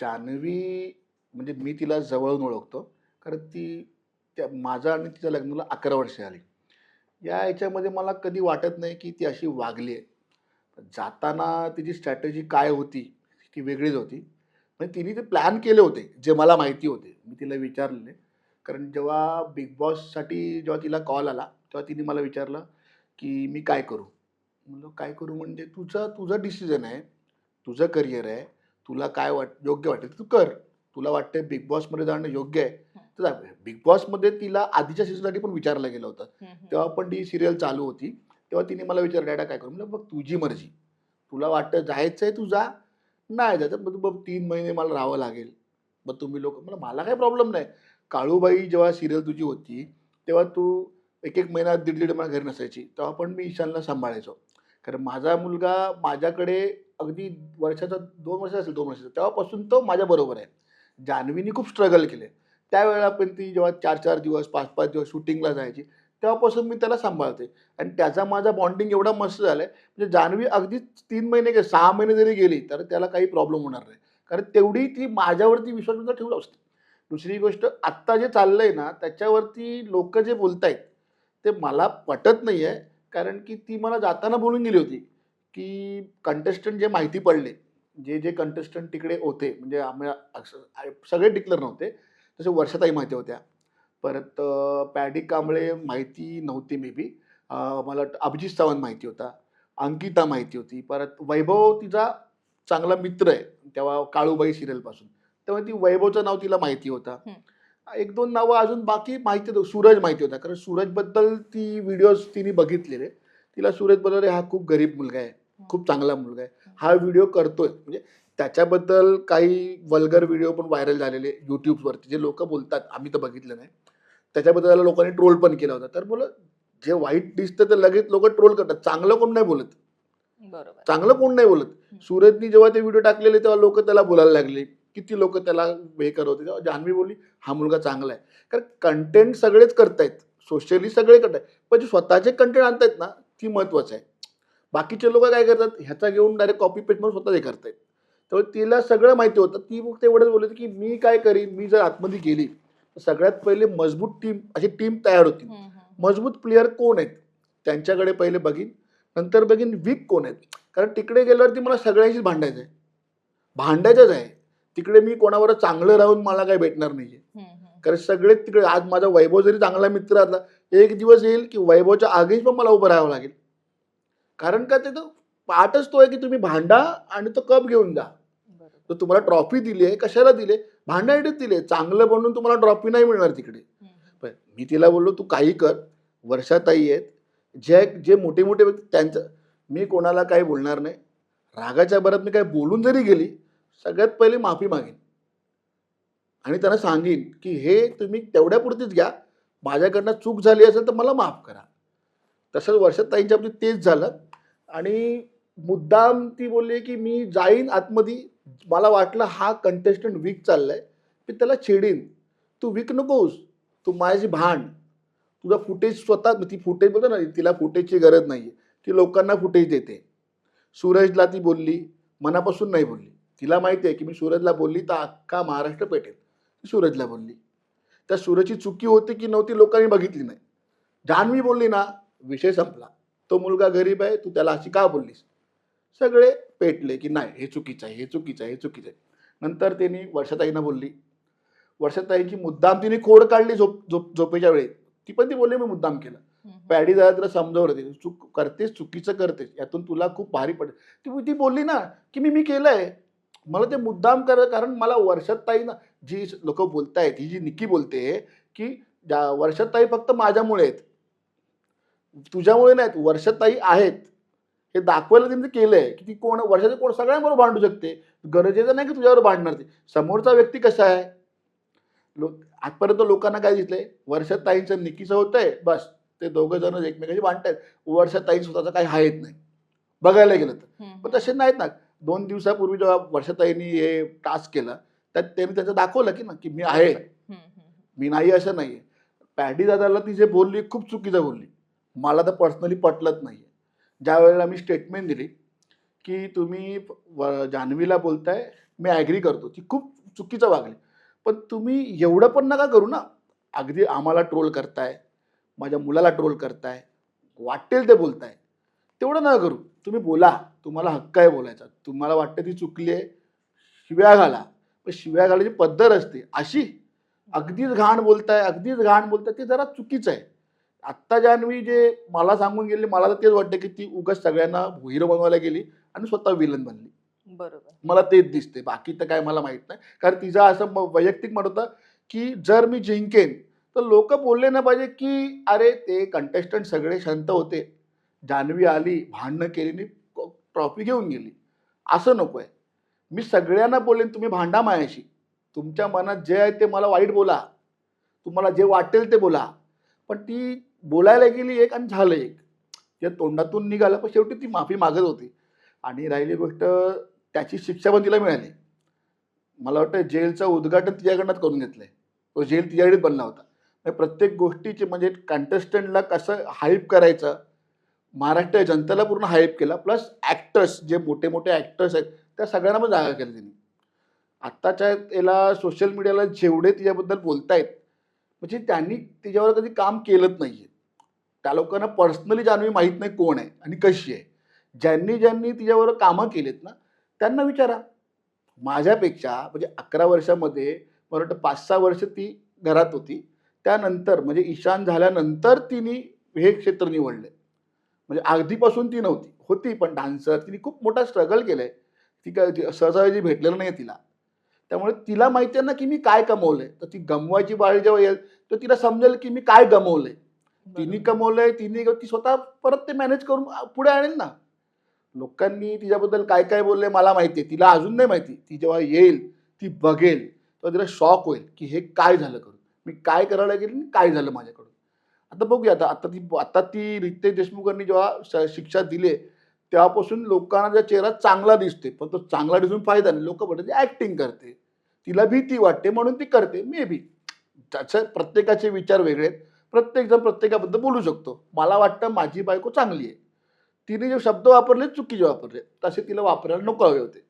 जान्हवी म्हणजे मी तिला जवळून ओळखतो. कारण ती त्या माझं आणि तिच्या लग्नाला अकरा वर्षे आली. या याच्यामध्ये मला कधी वाटत नाही की ती अशी वागली आहे. जाताना तिची स्ट्रॅटेजी काय होती ती वेगळीच होती. म्हणजे तिने ते प्लॅन केले होते जे मला माहिती होते. मी तिला विचारले. कारण जेव्हा बिग बॉससाठी जेव्हा तिला कॉल आला तेव्हा तिने मला विचारलं की मी काय करू? म्हणलं काय करू? म्हणजे तुझं तुझं डिसिजन आहे. तुझं करिअर आहे. तुला काय वाट योग्य वाटेल तू कर. तुला वाटतंय बिग बॉसमध्ये जाणं योग्य आहे. तर जा बिग बॉसमध्ये तिला आधीच्या सीझनसाठी पण विचारलं गेलं होतं. तेव्हा पण ती सिरियल चालू होती. तेव्हा तिने मला विचारलं डॅडा काय करू? म्हणलं बघ तुझी मर्जी. तुला वाटतं जायचं आहे तू जा. नाही जायचं मग बघ तीन महिने मला राहावं लागेल. मग तुम्ही लोक मला मला काही प्रॉब्लेम नाही. काळूबाई जेव्हा सिरियल तुझी होती तेव्हा तू एक एक महिना दीड दीड महिना घरी नसायची. तेव्हा पण मी ईशानला सांभाळायचो. कारण माझा मुलगा माझ्याकडे अगदी वर्षाचा दोन वर्षाचा असेल दोन वर्षाचा. तेव्हापासून तो माझ्याबरोबर आहे. जान्हवीनी खूप स्ट्रगल केले. त्यावेळेला पण ती जेव्हा चार चार दिवस पाच पाच दिवस शूटिंगला जायची तेव्हापासून मी त्याला सांभाळते. आणि त्याचा माझा बॉन्डिंग एवढा मस्त झाला आहे म्हणजे जान्हवी अगदीच तीन महिने सहा महिने जरी गेली तर त्याला काही प्रॉब्लेम होणार नाही. कारण तेवढी ती माझ्यावरती विश्वास ठेवला असते. दुसरी गोष्ट आत्ता जे चाललं आहे ना त्याच्यावरती लोक जे बोलत आहेत ते मला पटत नाही आहे कारण की ती मला जाताना बोलून गेली होती की कंटेस्टंट जे माहिती पडले जे जे कंटेस्टंट तिकडे होते म्हणजे आम्ही सगळे डिक्लेअर नव्हते तसे वर्षाताई माहिती होत्या. परत पॅडी कांबळे माहिती नव्हती मे बी मला वाटतं अभिजित सावंत माहिती होता. अंकिता माहिती होती. परत वैभव तिचा चांगला मित्र आहे तेव्हा काळूबाई सिरियलपासून तेव्हा ती वैभवचं नाव तिला माहिती होता. एक दोन नावं अजून बाकी माहिती होतं सूरज माहिती होता. कारण सूरजबद्दल ती व्हिडिओज तिने बघितलेले. तिला सूरजबद्दल हा खूप गरीब मुलगा आहे. खूप चांगला मुलगा आहे. हा व्हिडिओ करतोय. म्हणजे त्याच्याबद्दल काही वल्गर व्हिडिओ पण व्हायरल झालेले यूट्यूबवरती जे लोक बोलतात आम्ही तर बघितलं नाही. त्याच्याबद्दल त्याला लोकांनी ट्रोल पण केला होता. तर बोल जे वाईट दिसतं तर लगेच लोक ट्रोल करतात. चांगलं कोण नाही बोलत. चांगलं कोण नाही बोलत. सूरजनी जेव्हा ते व्हिडिओ टाकलेले तेव्हा लोक त्याला बोलायला लागले. किती लोक त्याला हे करत होते. तेव्हा जान्हवी बोलली हा मुलगा चांगला आहे. कारण कंटेंट सगळेच करतायत. सोशली सगळे करतायत. पण जे स्वतःचे कंटेंट आणतायत ना ती महत्वाचं आहे. बाकीचे लोक काय करतात ह्याचा घेऊन डायरेक्ट कॉपी पेस्ट म्हणून स्वतः हे करतायत. त्यामुळे तिला सगळं माहिती होतं. ती फक्त एवढंच बोलत की मी काय करीन? मी जर आतमध्ये गेली तर सगळ्यात पहिले मजबूत टीम अशी टीम तयार होती. मजबूत प्लेअर कोण आहेत? त्यांच्याकडे पहिले बघीन. नंतर बघीन वीक कोण आहेत? कारण तिकडे गेल्यावरती मला सगळ्यांशीच भांडायचं आहे भांडायचंच आहे. तिकडे मी कोणावर चांगलं राहून मला काही भेटणार नाही हम्म, हम्म. कारण सगळे तिकडे आज माझा वैभव जरी चांगला मित्र असला एक दिवस येईल की वैभवच्या आगीच पण मला उभं राहावं लागेल. कारण का ते तर पाठच तो आहे की तुम्ही भांडा आणि तो कप घेऊन जा. तर तुम्हाला ट्रॉफी दिली आहे कशाला दिले भांडायला दिले चांगलं बनवून तुम्हाला ट्रॉफी नाही मिळणार तिकडे. पण मी तिला बोललो तू काही कर वर्षाताई आहेत जे जे मोठे मोठे व्यक्ती त्यांचं मी कोणाला काही बोलणार नाही. रागाच्या भरात मी काही बोलून जरी गेली सगळ्यात पहिले माफी मागेन. आणि त्यांना सांगेन की हे तुम्ही तेवढ्यापुरतीच घ्या. माझ्याकडनं चूक झाली असेल तर मला माफ करा. तसंच वर्षाताईंच्या बाबतीत तेच झालं. आणि मुद्दाम ती बोलली की मी जाईन आतमध्ये. मला वाटलं हा कंटेस्टंट वीक चाललाय. मी त्याला छेडीन. तू वीक नकोस. तू माझी भांड. तुझा फुटेज स्वतः ती फुटेज बोलतो ना तिला फुटेजची गरज नाही ती लोकांना फुटेज देते. सूरजला ती बोलली मनापासून नाही बोलली. तिला माहिती आहे की मी सूरजला बोलली तर अख्खा महाराष्ट्र पेटेल. ती सूरजला बोलली. त्या सूरजची चुकी होती की नव्हती लोकांनी बघितली नाही. जान्हवी बोलली ना विषय संपला. तो मुलगा गरीब आहे तू त्याला अशी का बोललीस? सगळे पेटले की नाही हे चुकीचं आहे हे चुकीचं आहे हे चुकीचं आहे. नंतर त्यांनी वर्षाताईंना बोलली. वर्षाताईंची मुद्दाम तिने खोड काढली झोप झोप झोपेच्या वेळी ती पण ती बोलली मी मुद्दाम केलं. पॅडी जरा तिला समजवलं ते चूक करतेस चुकीचं करतेस. यातून तुला खूप भारी पडेल ती ती बोलली ना की मी मी केलंय. मला ते मुद्दाम कर कारण मला वर्षात ताई ना जी लोक बोलतायत ही जी निकी बोलते की ज्या- वर्षात ताई फक्त माझ्यामुळे आहेत. तुझ्यामुळे नाहीत वर्षात ताई आहेत. हे दाखवायला तिने केलंय की ती कोण वर्षाचे कोण सगळ्यांबरोबर भांडू शकते. गरजेचं नाही की तुझ्यावर भांडणार ती. समोरचा व्यक्ती कसा आहे? लोक आजपर्यंत लोकांना काय दिसलंय? वर्षात ताईंचं निकीचं होतंय? बस. ते दोघं जण एकमेकाशी भांडतायत. वर्षात ताई स्वतःचा काही येत नाही. बघायला गेलं तर. पण तसे नाहीत ना. दोन दिवसापूर्वी जेव्हा वर्षाताईंनी हे टास्क केलं त्यात त्यांनी त्याचं दाखवलं की ना की मी आहे. मी नाही असं नाहीये. पॅडी दादाला ती जे बोलली खूप चुकीचं बोलली. मला तर पर्सनली पटलंच नाहीये. ज्या वेळेला मी स्टेटमेंट दिली की तुम्ही जान्हवीला बोलताय मी ॲग्री करतो. ती खूप चुकीचं वागली. पण तुम्ही एवढं पण नका करू ना. अगदी आम्हाला ट्रोल करताय माझ्या मुलाला ट्रोल करताय वाटेल ते बोलताय. तेवढं नका करू. तुम्ही बोला. तुम्हाला हक्क आहे बोलायचा. तुम्हाला वाटतं ती चुकली आहे शिव्या घाला. पण शिव्या घालायची पद्धत असते. अशी अगदीच घाण बोलताय अगदीच घाण बोलताय ते जरा चुकीचं आहे. आत्ता जान्हवी जे मला सांगून गेली मला तर तेच वाटतं की ती उगाच सगळ्यांना हिरो बनवायला गेली आणि स्वतः विलन बनली. बरोबर. मला तेच दिसते बाकी तर काय मला माहीत नाही. कारण तिचं असं वैयक्तिक म्हणत होतं की जर मी जिंकेन तर लोक बोलले ना पाहिजे की अरे ते कंटेस्टंट सगळे शांत होते. जान्हवी आली भांडणं केली आणि ट्रॉफी घेऊन गेली. असं नको आहे. मी सगळ्यांना बोलेन तुम्ही भांडा मायाशी तुमच्या मनात जे आहे ते मला वाईट बोला. तुम्हाला जे वाटेल ते बोला. पण ती बोलायला गेली एक आणि झालं एक. त्या तोंडातून निघालं पण शेवटी ती माफी मागत होती. आणि राहिली गोष्ट त्याची शिक्षा पण तिला मिळाली. मला वाटतं जेलचं उद्घाटन तिच्याकडनंच करून घेतलं आहे तो जेल तिच्याकडेच बनला होता. म्हणजे प्रत्येक गोष्टीचे म्हणजे कंटेस्टंटला कसं हाईप करायचं महाराष्ट्र जनतेला पूर्ण हाईप केला. प्लस ॲक्टर्स जे मोठे मोठे ॲक्टर्स आहेत त्या सगळ्यांना पण जागा केली त्यांनी आत्ताच्या याला सोशल मीडियाला जेवढे तिच्याबद्दल बोलतायत म्हणजे त्यांनी तिच्यावर कधी काम केलंच नाही आहे त्या लोकांना पर्सनली जाणवी माहीत नाही कोण आहे आणि कशी आहे. ज्यांनी ज्यांनी तिच्यावर कामं केलेत ना त्यांना विचारा. माझ्यापेक्षा म्हणजे अकरा वर्षामध्ये मला वाटतं पाच सहा वर्ष ती घरात होती. त्यानंतर म्हणजे ईशान झाल्यानंतर तिने हे क्षेत्र निवडले म्हणजे आधीपासून ती नव्हती होती पण डान्सर तिने खूप मोठा स्ट्रगल केलं आहे ती काय ती सहजासहजी भेटलेलं नाही तिला. त्यामुळे तिला माहिती आहे ना की मी काय कमवलंय. तर ती गमवायची बाळी जेव्हा येईल तर तिला समजेल की मी काय गमवलंय. तिने कमवलंय तिने ती स्वतः परत ते मॅनेज करून पुढे आणेल ना. लोकांनी तिच्याबद्दल काय काय बोलले मला माहिती आहे तिला अजून नाही माहिती. ती जेव्हा येईल ती बघेल तेव्हा तिला शॉक होईल की हे काय झालं करून. मी काय करायला गेले काय झालं माझ्याकडून. आता बघूया आता आता ती आता ती रितेश देशमुखांनी जेव्हा श- शिक्षा दिली तेव्हापासून लोकांना त्या चेहरा चांगला दिसते पण तो चांगला दिसून फायदा नाही. लोक म्हणतात ॲक्टिंग करते. तिला भीती वाटते म्हणून ती करते. मे बी त्याचं प्रत्येकाचे विचार वेगळे आहेत. प्रत्येकजण प्रत्येकाबद्दल बोलू शकतो. मला वाटतं माझी बायको चांगली आहे. तिने जे शब्द वापरले चुकीचे वापरले तसे तिला वापरायला नको हवे होते.